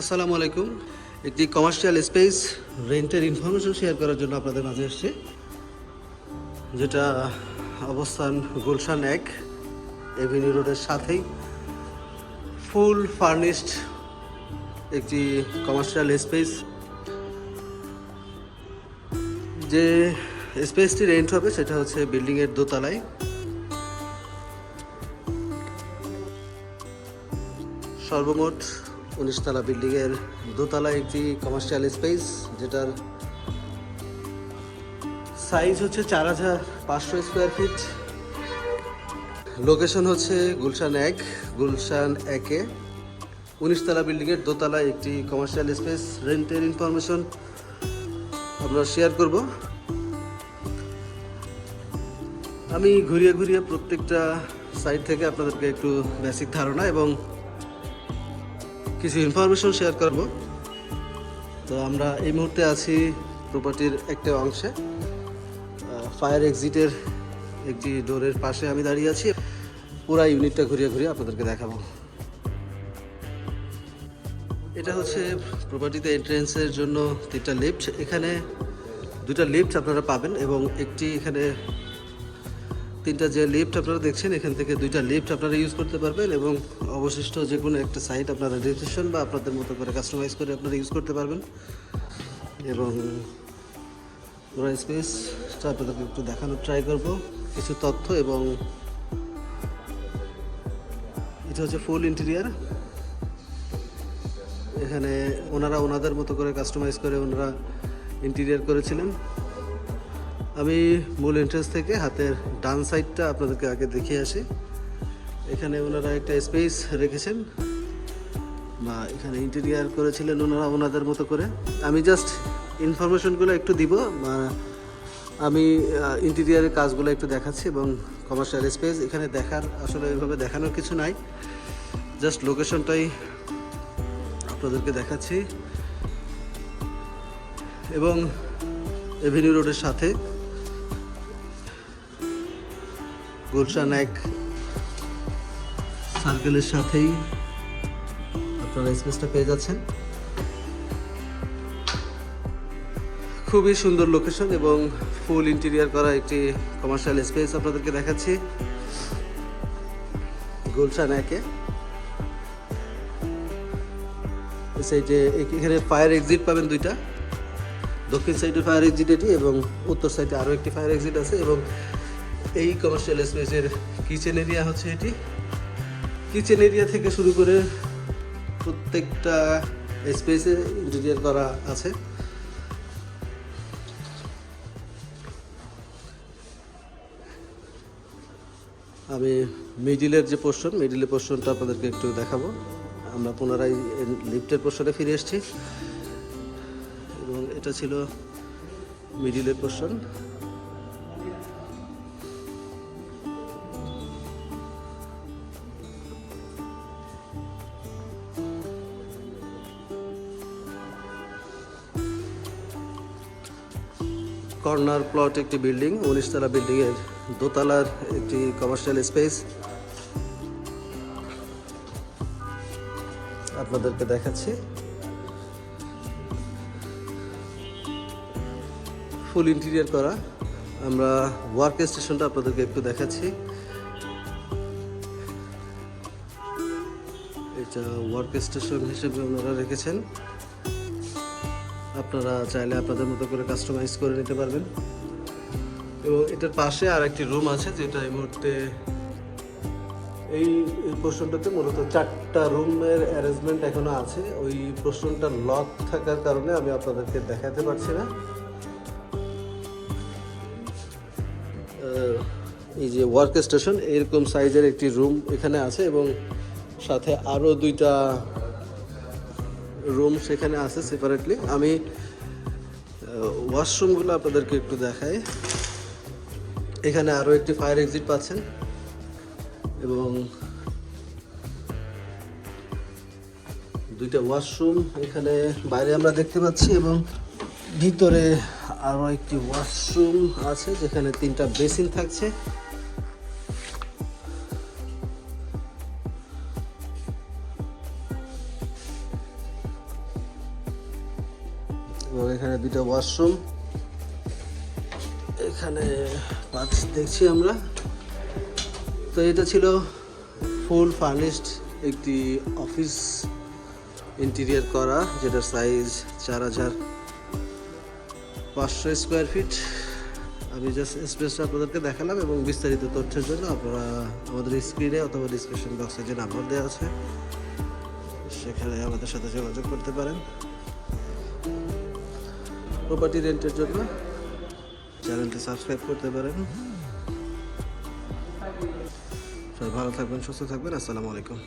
আসসালামু আলাইকুম। একটি কমার্শিয়াল স্পেস রেন্টের ইনফরমেশন শেয়ার করার জন্য আপনাদের মাঝে এসেছি, যেটা অবস্থান গুলশান এক এভিনিউ রোডের সাথেই ফুল ফার্নিশড একটি কমার্শিয়াল স্পেস যে স্পেসটি রেন্ট হবে সেটা হচ্ছে বিল্ডিংয়ের দোতলায়। সর্বমোট উনিশতলা বিল্ডিংয়ের দোতলা একটি কমার্শিয়াল স্পেস যেটার সাইজ হচ্ছে চার হাজার পাঁচশো স্কোয়ার ফিট লোকেশন হচ্ছে গুলশান এক, গুলশান একে। উনিশতলা বিল্ডিংয়ের দোতলা একটি কমার্শিয়াল স্পেস রেন্টের ইনফরমেশন আমরা শেয়ার করব। আমি ঘুরিয়ে ঘুরিয়ে প্রত্যেকটা সাইট থেকে আপনাদেরকে একটু বেসিক ধারণা এবং কিছু ইনফরমেশন শেয়ার করব। তো আমরা এই মুহূর্তে আছি প্রপার্টির একটা অংশে। ফায়ার এক্সিটের একটি ডোরের পাশে আমি দাঁড়িয়ে আছি। পুরা ইউনিটটা ঘুরিয়ে ঘুরিয়ে আপনাদেরকে দেখাবো। এটা হচ্ছে প্রপার্টিতে এন্ট্রেন্সের জন্য তিনটা লিফট এখানে দুটা লিফট আপনারা পাবেন এবং একটি এখানে তিনটা যে লিফট আপনারা দেখছেন, এখান থেকে দুইটা লিফট আপনারা ইউজ করতে পারবেন এবং অবশিষ্ট যে কোনো একটা সাইট আপনারা রেজিস্ট্রেশন বা আপনাদের মতো করে কাস্টমাইজ করে আপনারা ইউজ করতে পারবেন। এবং পুরো স্পেসটা আপনাদেরকে একটু দেখানোর ট্রাই করব। কিছু তথ্য এবং এটা হচ্ছে ফুল ইন্টেরিয়ার এখানে ওনারা ওনাদের মতো করে কাস্টমাইজ করে ওনারা ইন্টেরিয়ার করেছিলেন। আমি মূল এন্ট্রেন্স থেকে হাতের ডান সাইডটা আপনাদেরকে আগে দেখিয়ে আসি। এখানে ওনারা একটা স্পেস রেখেছেন। বা এখানে ইন্টেরিয়ার করেছিলেন ওনারা ওনাদের মতো করে। আমি জাস্ট ইনফরমেশনগুলো একটু দিব, বা আমি ইন্টেরিয়ারের কাজগুলো একটু দেখাচ্ছি এবং কমার্শিয়াল স্পেস এখানে দেখার, আসলে এভাবে দেখানোর কিছু নাই। জাস্ট লোকেশনটাই আপনাদেরকে দেখাচ্ছি। এবং এভিনিউ রোডের সাথে গুলশান এক সার্কেলের সাথেই আপনারা স্পেসটা পেয়ে যাচ্ছেন। খুবই সুন্দর লোকেশন এবং ফুল ইন্টেরিয়ার করা একটি কমার্শিয়াল স্পেস আপনাদেরকে দেখাচ্ছি। গুলশান একে। সাইডে এখানে ফায়ার এক্সিট পাবেন দুইটা। দক্ষিণ সাইডে ফায়ার এক্সিট এটি এবং উত্তর সাইডে আরও একটি ফায়ার এক্সিট আছে এবং এই কমার্শিয়াল স্পেসের কিচেন এরিয়া হচ্ছে এটি। কিচেন এরিয়া থেকে শুরু করে প্রত্যেকটা স্পেসে ইন্টেরিয়ার করা আছে। আমি মিডিলের যে পোর্শন মিডিলের পোর্শনটা আপনাদেরকে একটু দেখাবো। আমরা পুনরায় লিফটের পোর্শনে ফিরে এসেছি। এবং এটা ছিল মিডিলের পোর্শন কর্নার প্লট একটি বিল্ডিং উনিশতলা বিল্ডিংয়ের দোতলার একটি কমার্শিয়াল স্পেস আপনাদেরকে দেখাচ্ছি। ফুল ইন্টেরিয়ার করা। আমরা ওয়ার্ক স্টেশনটা আপনাদেরকে একটু দেখাচ্ছি। এটা ওয়ার্ক স্টেশন হিসেবে ওনারা রেখেছেন। আপনারা চাইলে আপনাদের মতো করে কাস্টমাইজ করে নিতে পারবেন। এবং এটার পাশে আর একটি রুম আছে, যেটা এই মুহূর্তে এই পোর্শনটাতে মূলত চারটা রুমের অ্যারেঞ্জমেন্ট এখনও আছে। ওই পোর্শনটা লক থাকার কারণে আমি আপনাদেরকে দেখাতে পারছি না। এই যে ওয়ার্ক স্টেশন এরকম সাইজের একটি রুম এখানে আছে এবং সাথে আরও দুইটা রুম সেখানে আছে সেপারেটলি আমি ওয়াশরুমগুলো আপনাদেরকে একটু দেখাই। এখানে আরও একটি ফায়ার এক্সিট পাচ্ছেন এবং দুইটা ওয়াশরুম এখানে বাইরে আমরা দেখতে পাচ্ছি এবং ভিতরে আরও একটি ওয়াশরুম আছে যেখানে তিনটা বেসিন থাকছে। এখানে দুটো ওয়াশরুম। এখানে পাঁচ, দেখছি আমরা। তো এটা ছিল ফুল ফার্নিশড একটি অফিস ইন্টেরিয়ার করা, যেটার সাইজ চার হাজার পাঁচশো স্কোয়ার ফিট। আমি জাস্ট স্পেসটা আপনাদেরকে দেখালাম এবং বিস্তারিত তথ্যের জন্য আপনারা আমাদের স্ক্রিনে অথবা ডিসক্রিপশন বক্সে যে নাম্বার দেওয়া আছে, সেখানে আমাদের সাথে যোগাযোগ করতে পারেন। প্রপার্টি রেন্টের জন্য চ্যানেলটি সাবস্ক্রাইব করতে পারেন। সবাই ভালো থাকবেন সুস্থ থাকবেন। আসসালামু আলাইকুম।